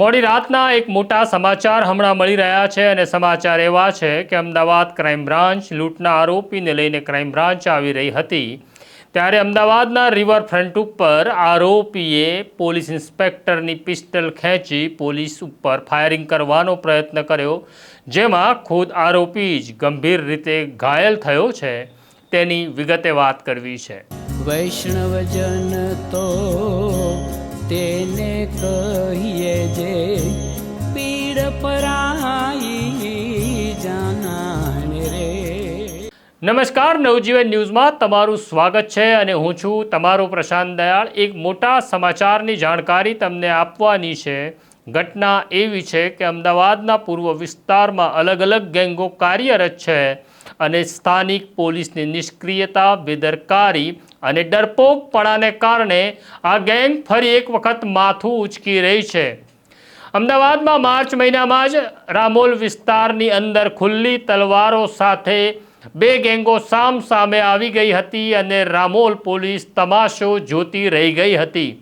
મોડી રાતના એક મોટા સમાચાર હમણાં મળી રહ્યા છે અને સમાચાર એવા છે કે અમદાવાદ ક્રાઇમ બ્રાન્ચ લૂંટના આરોપીને લઈને ક્રાઇમ બ્રાન્ચ આવી રહી હતી. ત્યારે અમદાવાદના રિવરફ્રન્ટ ઉપર આરોપીએ પોલીસ ઇન્સ્પેક્ટરની પિસ્ટલ ખેંચી પોલીસ ઉપર ફાયરિંગ કરવાનો પ્રયત્ન કર્યો, જેમાં ખુદ આરોપી જ ગંભીર રીતે ઘાયલ થયો છે. તેની વિગતે વાત કરવી છે. વૈષ્ણવજન તો તેને કહીએ જે પીડ પરાઈ જાનાને રે. નમસ્કાર, નવજીવન ન્યૂઝમાં તમારું સ્વાગત છે અને હું છું તમારો પ્રશાંત દયાળ. એક મોટા સમાચારની જાણકારી તમને આપવાની છે. ઘટના એવી છે કે અમદાવાદના પૂર્વ વિસ્તારમાં અલગ અલગ ગેંગો કાર્યરત છે. અને સ્થાનિક પોલીસની નિષ્ક્રિયતા, બેદરકારી અને ડરપોકપણાને કારણે આ ગેંગ ફરી એક વખત માથું ઉચકી રહી છે. અમદાવાદમાં માર્ચ મહિનામાં જ રામોલ વિસ્તારની અંદર ખુલ્લી તલવારો સાથે બે ગેંગો સામ સામે આવી ગઈ હતી અને રામોલ પોલીસ તમાશો જોતી રહી ગઈ હતી.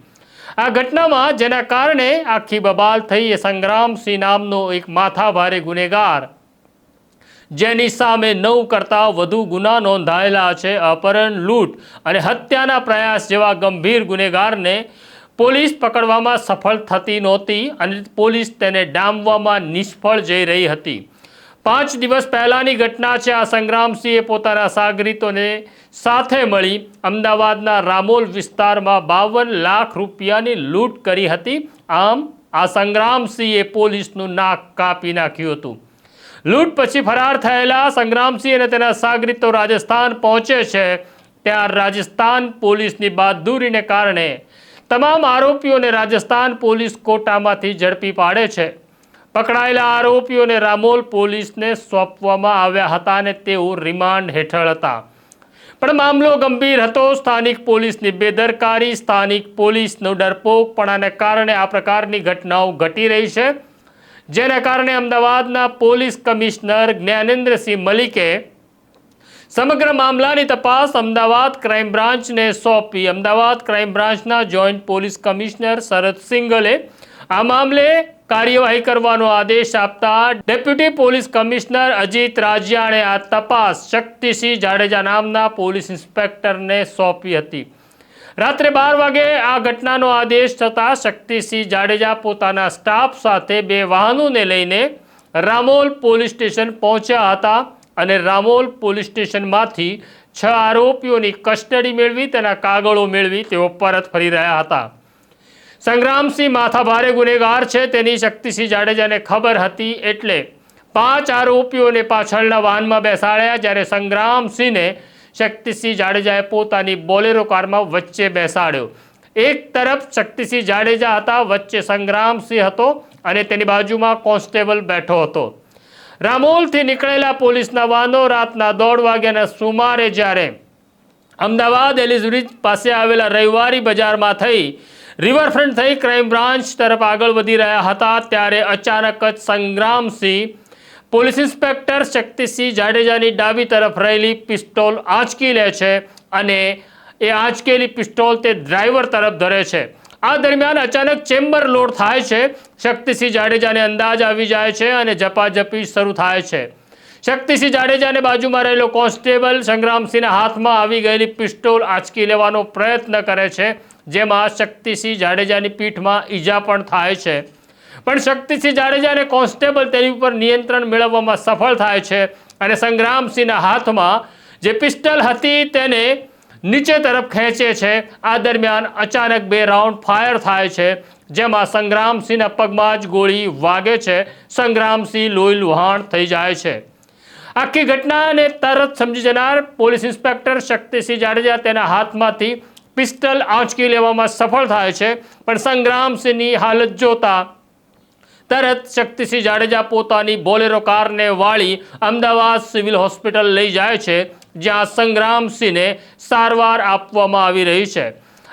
આ ઘટનામાં જેના કારણે આખી બબાલ થઈ એ સંગ્રામસિંહ નામનો એક માથાભારે ગુનેગાર જેની સામે નવ કરતાં વધુ ગુના નોંધાયેલા છે, અપહરણ, લૂંટ અને હત્યાના પ્રયાસ જેવા ગંભીર ગુનેગારને પોલીસ પકડવામાં સફળ થતી નહોતી અને પોલીસ તેને ડામવામાં નિષ્ફળ જઈ રહી હતી. પાંચ દિવસ પહેલાંની ઘટના છે, આ સંગ્રામસિંહે પોતાના સાગરીતોને સાથે મળી અમદાવાદના રામોલ વિસ્તારમાં બાવન લાખ રૂપિયાની લૂંટ કરી હતી. આમ, આ સંગ્રામસિંહે પોલીસનું નાક કાપી નાખ્યું હતું. લૂંટ પછી ફરાર થયેલા સંગ્રામસિંહ અને તેના સાગરીતો રાજસ્થાન પહોંચે છે. ત્યાં રાજસ્થાન પોલીસની બહાદુરીને કારણે તમામ આરોપીઓને રાજસ્થાન પોલીસ કોટામાંથી ઝડપી પાડે છે. પકડાયેલા આરોપીઓને રામોલ પોલીસને સોંપવામાં આવ્યા હતા અને તેઓ રિમાન્ડ હેઠળ હતા. પણ મામલો ગંભીર હતો. સ્થાનિક પોલીસની બેદરકારી, સ્થાનિક પોલીસનો ડરપોકપણાને કારણે આ પ્રકારની ઘટનાઓ ઘટી રહી છે. જેના કારણે અમદાવાદના પોલીસ કમિશનર જ્ઞાનેન્દ્રસિંહ મલિકે સમગ્ર મામલાની તપાસ અમદાવાદ ક્રાઇમ બ્રાન્ચને સોંપી. અમદાવાદ ક્રાઇમ બ્રાન્ચના જોઈન્ટ પોલીસ કમિશનર શરદ સિંગલે આ મામલે કાર્યવાહી કરવાનો આદેશ આપતા ડેપ્યુટી પોલીસ કમિશનર અજીત રાજ્યાણે આ તપાસ શક્તિસિંહ જાડેજા નામના પોલીસ ઇન્સ્પેક્ટરને સોંપી હતી. રાત્રે બાર વાગે આ ઘટનાનો આદેશ થતાં શક્તિસિંહ જાડેજા પોતાના સ્ટાફ સાથે બે વાહનોને લઈને રામોલ પોલીસ સ્ટેશન પહોંચ્યા હતા અને રામોલ પોલીસ સ્ટેશનમાંથી છ આરોપીઓની કસ્ટડી મેળવી, તેના કાગળો મેળવી તેઓ પરત ફરી રહ્યા હતા. સંગ્રામસિંહ માથાભારે ગુનેગાર છે, તેની શક્તિસિંહ જાડેજાને ખબર હતી એટલે પાંચ આરોપીઓને પાછળના વાહનમાં બેસાડ્યા, જ્યારે સંગ્રામસિંહને શક્તિસિંહ જાડેજાએ પોતાની બોલેરો કારમાં વચ્ચે બેસાડ્યો. એક તરફ શક્તિસિંહ જાડેજા હતા, વચ્ચે સંગ્રામસિંહ હતો અને તેની બાજુમાં કોન્સ્ટેબલ બેઠો હતો. રામોલથી નીકળેલા પોલીસના વાહનો રાતના દોઢ વાગ્યાના સુમારે જ્યારે અમદાવાદ એલિઝબ્રિજ પાસે આવેલા રવિવારી બજારમાં થઈ, રિવરફ્રન્ટ થઈ ક્રાઇમ બ્રાન્ચ તરફ આગળ વધી રહ્યા હતા, ત્યારે અચાનક જ સંગ્રામસિંહ પોલીસ ઇન્સ્પેક્ટર શક્તિસિંહ જાડેજાની ડાબી તરફ રહેલી પિસ્તોલ આંચકી લે છે અને એ આંચકેલી પિસ્તોલ તે ડ્રાઈવર તરફ ધરે છે. આ દરમિયાન અચાનક ચેમ્બર લોડ થાય છે. શક્તિસિંહ જાડેજાને અંદાજ આવી જાય છે અને ઝપાઝપી શરૂ થાય છે. શક્તિસિંહ જાડેજાને બાજુમાં રહેલો કોન્સ્ટેબલ સંગ્રામસિંહના હાથમાં આવી ગયેલી પિસ્તોલ આંચકી લેવાનો પ્રયત્ન કરે છે, જેમાં શક્તિસિંહ જાડેજાની પીઠમાં ઈજા પણ થાય છે. પણ શક્તિસિંહ જાડેજાને કોન્સ્ટેબલ તેની ઉપર નિયંત્રણ મેળવવામાં સફળ થાય છે અને સંગ્રામસિંહના હાથમાં જે પિસ્ટલ હતી તેને નીચે તરફ ખેંચે છે. આ દરમિયાન અચાનક બે રાઉન્ડ ફાયર થાય છે, જેમાં સંગ્રામસિંહના પગમાં જ ગોળી વાગે છે. સંગ્રામસિંહ લોહી લુહાણ થઈ જાય છે. આખી ઘટનાને તરત સમજી જનાર પોલીસ ઇન્સ્પેક્ટર શક્તિસિંહ જાડેજા તેના હાથમાંથી પિસ્ટલ આંચકી લેવામાં સફળ થાય છે, પણ સંગ્રામસિંહની હાલત જોતા તરત શક્તિસિંહ જાડેજા પોતાની બોલેરો કારને વાળી અમદાવાદ સિવિલ હોસ્પિટલ લઈ જાય છે, જ્યાં સંગ્રામસિંહને સારવાર આપવામાં આવી રહી છે.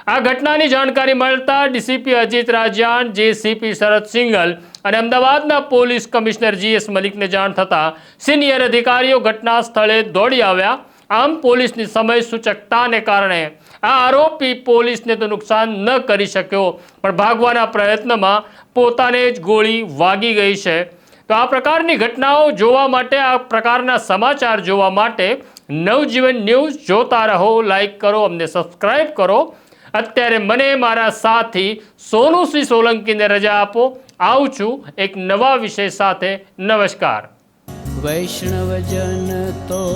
આ ઘટનાની જાણકારી મળતા DCP Ajit Rajyan, JCP Sharad single અને અમદાવાદના પોલીસ કમિશનર જીએસ મલિકને જાણ થતાં સિનિયર અધિકારીઓ ઘટના સ્થળે દોડી આવ્યા. આમ પોલીસની સમય સૂચકતાને કારણે આ આરોપી પોલીસને તો નુકસાન ન કરી શક્યો, પણ ભાગવાના પ્રયત્નમાં પોતાને જ ગોળી વાગી ગઈ છે. તો આ પ્રકારની ઘટનાઓ જોવા માટે, આ પ્રકારના સમાચાર જોવા માટે નવજીવન ન્યૂઝ જોતા રહો, લાઈક કરો, અમને સબસ્ક્રાઈબ કરો. અત્યારે મને મારા સાથી સોનુશ્રી સોલંકીને રજા આપો. આવું છું એક નવા વિષય સાથે. નમસ્કાર. વૈષ્ણવજન તો